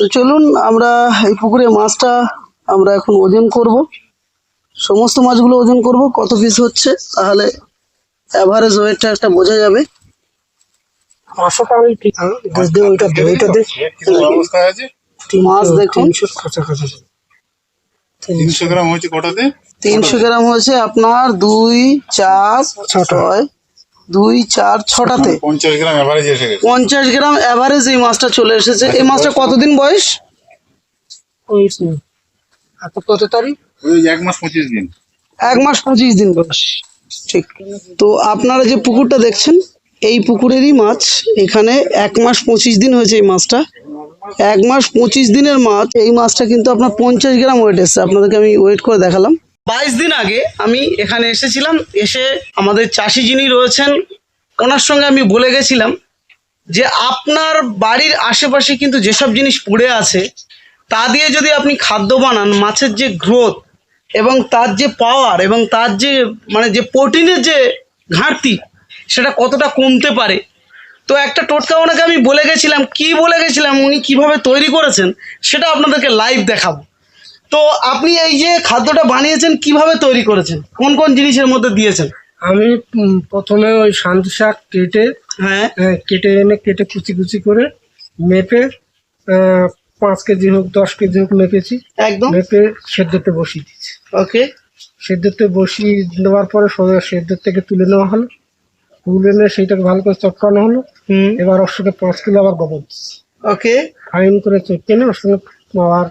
তো চলুন আমরা এই পুকুরে মাছটা আমরা এখন ওজন করব। সমস্ত মাছগুলো ওজন করব কত পিস হচ্ছে তাহলে অ্যাভারেজ ওয়েটটা একটা বোঝা যাবে। তিন মাছ দেখুন। তিনশো গ্রাম হয়েছে তিনশো গ্রাম হয়েছে আপনার দুই চার ছয় দুই চার ছটাতে। পঞ্চাশ গ্রাম অ্যাভারেজ এসে গেছে। পঞ্চাশ গ্রাম অ্যাভারেজ এই মাছটা চলে এসেছে। এই মাছটা কতদিন বয়স? কত তারিখ? এক মাস পঁচিশ দিন। এক মাস পঁচিশ দিন বয়স। ঠিক। তো আপনারা যে পুকুরটা দেখছেন এই পুকুরেরই মাছ। এখানে এক মাস পঁচিশ দিন হয়েছে এই মাছটা। এক মাস পঁচিশ দিনের মাছ। এই মাছটা কিন্তু আপনার পঞ্চাশ গ্রাম ওয়েট এসছে। আপনাদেরকে আমি ওয়েট করে দেখালাম। বাইশ দিন আগে আমি এখানে এসেছিলাম, এসে আমাদের চাষি যিনি রয়েছেন, ওনার সঙ্গে আমি বলে গেছিলাম যে আপনার বাড়ির আশেপাশে কিন্তু যেসব জিনিস পড়ে আছে, তা দিয়ে যদি আপনি খাদ্য বানান, মাছের যে গ্রোথ এবং তার যে পাওয়ার এবং তার যে মানে যে প্রোটিনের যে ঘাটতি, সেটা কতটা কমতে পারে? তো একটা টোটকা ওনাকে আমি বলে গেছিলাম, কি বলে গেছিলাম, উনি কীভাবে তৈরি করেছেন, সেটা আপনাদেরকে লাইভ দেখাবো। তো আপনি এই যে খাদ্যটা বানিয়েছেন কীভাবে তৈরি করেছেন? কোন কোন জিনিসের মধ্যে দিয়েছেন? আমি প্রথমে ওই শান্তি শাক কেটে হ্যাঁ। আহ, কেটে এনে কেটে কুচি কুচি করে মেপে পাঁচ কেজি হোক দশ কেজি হোক মেপেছি। একদম। মেপে সেদ্ধতে বসিয়ে দিচ্ছি ওকে। সেদ্ধতে বসিয়ে দেওয়ার পরে সেদ্ধ থেকে তুলে নেওয়া হলো। তুলে নিয়ে সেইটাকে ভালো করে চটকানো হলো। এবার ওর সঙ্গে পাঁচ কিলো আবার গোবর দিচ্ছি ওকে। ফাইন করে চটকে নিয়ে ওর সঙ্গে আবার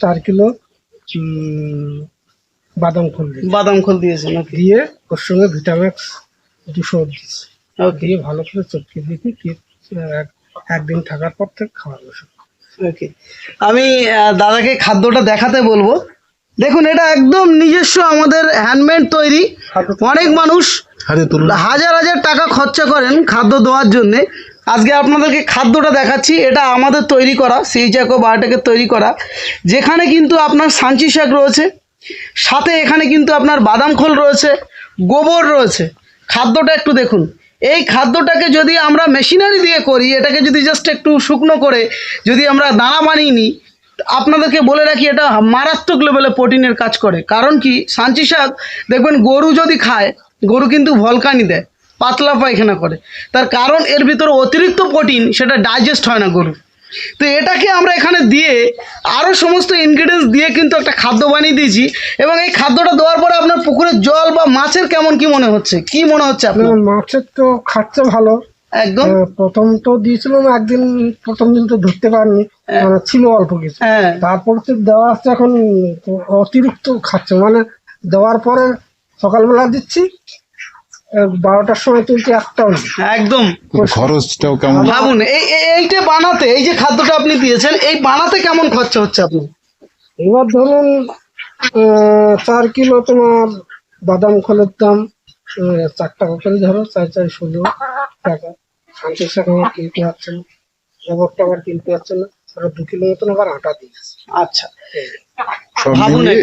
চার কিলো বাদাম খোল বাদাম খোল দিয়েছেন দিয়ে ওর সঙ্গে ভিটামিক্স দুশো ওকে। দিয়ে ভালো করে চটকে এক- একদিন থাকার পর থেকে খাওয়ানো শুরু ওকে। আমি দাদাকে খাদ্যটা দেখাতে বলব। দেখুন এটা একদম নিজস্ব আমাদের হ্যান্ডমেড তৈরি। অনেক মানুষ হাজার হাজার টাকা খরচা করেন খাদ্য দেওয়ার জন্যে। আজকে আপনাদেরকে খাদ্যটা দেখাচ্ছি, এটা আমাদের তৈরি করা, সেই জ্যাকো বায়োটেকের তৈরি করা। যেখানে কিন্তু আপনার সাঞ্চি শাক রয়েছে, সাথে এখানে কিন্তু আপনার বাদাম খোল রয়েছে, গোবর রয়েছে। খাদ্যটা একটু দেখুন। এই খাদ্যটাকে যদি আমরা মেশিনারি দিয়ে করি, এটাকে যদি জাস্ট একটু শুকনো করে যদি আমরা দানা বানিয়ে নিই, আপনাদেরকে বলে রাখি এটা মারাত্মক লেভেলে প্রোটিনের কাজ করে। কারণ কি, সাঞ্চি শাক, দেখবেন গরু যদি খায়, গরু কিন্তু ভলকানি দেয়। পাতলা পায়খানা করে। তার কারণ এর ভিতরে অতিরিক্ত প্রোটিন সেটা ডাইজেস্ট হয় না গরু তো এটাকে আমরা এখানে দিয়ে আরও সমস্ত ইনগ্রিডিয়েন্টস দিয়ে কিন্তু একটা খাদ্য বানিয়ে দিয়েছি এবং এই খাদ্যটা দেওয়ার পরে আপনার পুকুরের জল বা মাছের কেমন কি মনে হচ্ছে? কি মনে হচ্ছে আপনার? মাছের তো খাচ্ছে ভালো। একদম। প্রথম তো দিয়েছিলাম একদিন প্রথম দিন তো ধরতে পারিনি। মানে ছিল অল্প কিছু। হ্যাঁ। তারপর তো দেওয়া হচ্ছে এখন অতিরিক্ত খাচ্ছে। মানে দেওয়ার পরে সকালবেলা দিচ্ছি বারোটার সময় একটাও নেই একদম। খরচটাও কেমন? ভাবুন এই এই- এইটা বানাতে এই যে খাদ্যটা আপনি দিয়েছেন এই বানাতে কেমন খরচা হচ্ছে আপনি এবার ধরুন চার কিলো তোমার বাদাম খোলের দাম চার টাকা করে ধরো চার চার ষোলো টাকা। শান্তি শাক আমার কিনতে পারছে না। গোবরটা আবার কিনতে পারছে না। আরও দু কিলো মতন আবার আটা দিয়েছে। আচ্ছা।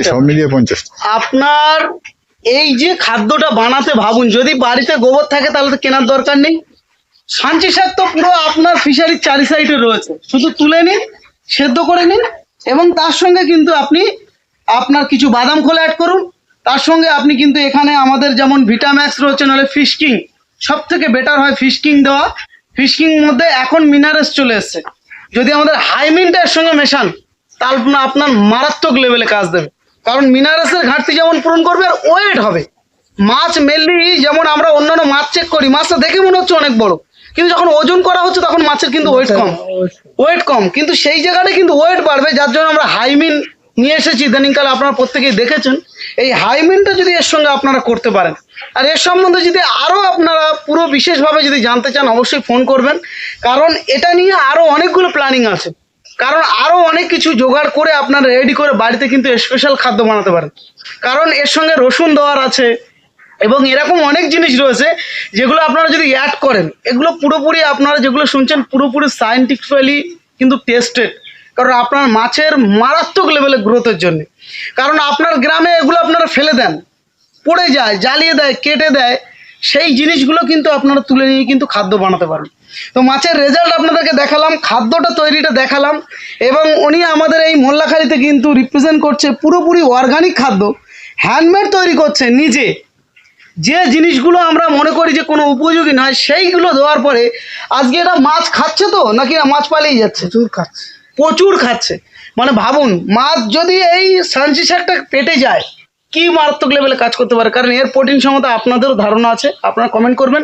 সব মিলিয়ে পঞ্চাশ আপনার এই যে খাদ্যটা বানাতে ভাবুন, যদি বাড়িতে গোবর থাকে তাহলে তো কেনার দরকার নেই। সাঞ্চি শাক তো পুরো আপনার ফিশারির চারি সাইডে রয়েছে। শুধু তুলে নিন, সেদ্ধ করে নিন এবং তার সঙ্গে কিন্তু আপনি আপনার কিছু বাদাম খোলা অ্যাড করুন। তার সঙ্গে আপনি কিন্তু এখানে আমাদের যেমন ভিটাম্যাক্স রয়েছে, নাহলে ফিশ কিং সব থেকে বেটার হয় ফিশ কিং দেওয়া। ফিশ কিং মধ্যে এখন মিনারেলস চলে এসছে। যদি আমাদের হাইমিনটা এর সঙ্গে মেশান, তাহলে আপনার মারাত্মক লেভেলে কাজ দেবে। কারণ মিনারেলসের ঘাটতি যেমন পূরণ করবে আর ওয়েট হবে। মাছ মেনলি যেমন আমরা অন্যান্য মাছ চেক করি, মাছটা দেখে মনে হচ্ছে অনেক বড়। কিন্তু যখন ওজন করা হচ্ছে তখন মাছের কিন্তু ওয়েট কম। ওয়েট কম। কিন্তু সেই জায়গাটা কিন্তু ওয়েট বাড়বে, যার জন্য আমরা হাইমিন নিয়ে এসেছি। ইদানিংকালে আপনারা প্রত্যেকেই দেখেছেন। এই হাইমিনটা যদি এর সঙ্গে আপনারা করতে পারেন, আর এর সম্বন্ধে যদি আরও আপনারা পুরো বিশেষভাবে যদি জানতে চান, অবশ্যই ফোন করবেন। কারণ এটা নিয়ে আরও অনেকগুলো প্ল্যানিং আছে। কারণ আরও অনেক কিছু জোগাড় করে আপনারা রেডি করে বাড়িতে কিন্তু স্পেশাল খাদ্য বানাতে পারেন। কারণ এর সঙ্গে রসুন দেওয়ার আছে এবং এরকম অনেক জিনিস রয়েছে যেগুলো আপনারা যদি অ্যাড করেন, এগুলো পুরোপুরি আপনারা যেগুলো শুনছেন পুরোপুরি সায়েন্টিফিক্যালি কিন্তু টেস্টেড কারণ আপনার মাছের মারাত্মক লেভেলের গ্রোথের জন্য। কারণ আপনার গ্রামে এগুলো আপনারা ফেলে দেন, পড়ে যায়, জ্বালিয়ে দেয়, কেটে দেয় সেই জিনিসগুলো কিন্তু আপনারা তুলে নিয়ে কিন্তু খাদ্য বানাতে পারেন তো মাছের রেজাল্ট আপনাদেরকে দেখালাম খাদ্যটা তৈরিটা দেখালাম এবং উনি আমাদের এই মোল্লাখালিতে কিন্তু রিপ্রেজেন্ট করছে পুরোপুরি অর্গানিক খাদ্য হ্যান্ডমেড তৈরি করছে নিজে। যে জিনিসগুলো আমরা মনে করি যে কোনো উপযোগী নয় সেইগুলো দেওয়ার পরে আজকে এটা মাছ খাচ্ছে তো নাকি না মাছ পালিয়ে যাচ্ছে? প্রচুর খাচ্ছে। প্রচুর খাচ্ছে। মানে ভাবুন মাছ যদি এই সানসি শাকটা পেটে যায় কি মারাত্মক লেভেলে কাজ করতে পারে? কারণ এর প্রোটিন ক্ষমতা আপনাদেরও ধারণা আছে, আপনারা কমেন্ট করবেন,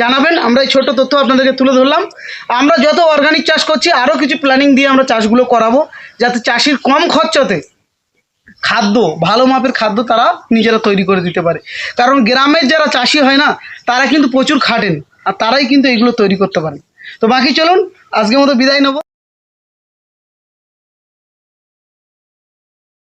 জানাবেন, আমরা এই ছোট তথ্য আপনাদেরকে তুলে ধরলাম। আমরা যত অর্গানিক চাষ করছি আরও কিছু প্ল্যানিং দিয়ে আমরা চাষগুলো করাবো, যাতে চাষির কম খরচতে খাদ্য, ভালো মাপের খাদ্য তারা নিজেরা তৈরি করে দিতে পারে। কারণ গ্রামের যারা চাষি হয় না, তারা কিন্তু প্রচুর খাটেন, আর তারাই কিন্তু এগুলো তৈরি করতে পারে তো বাকি চলুন, আজকের মতো বিদায় নেব।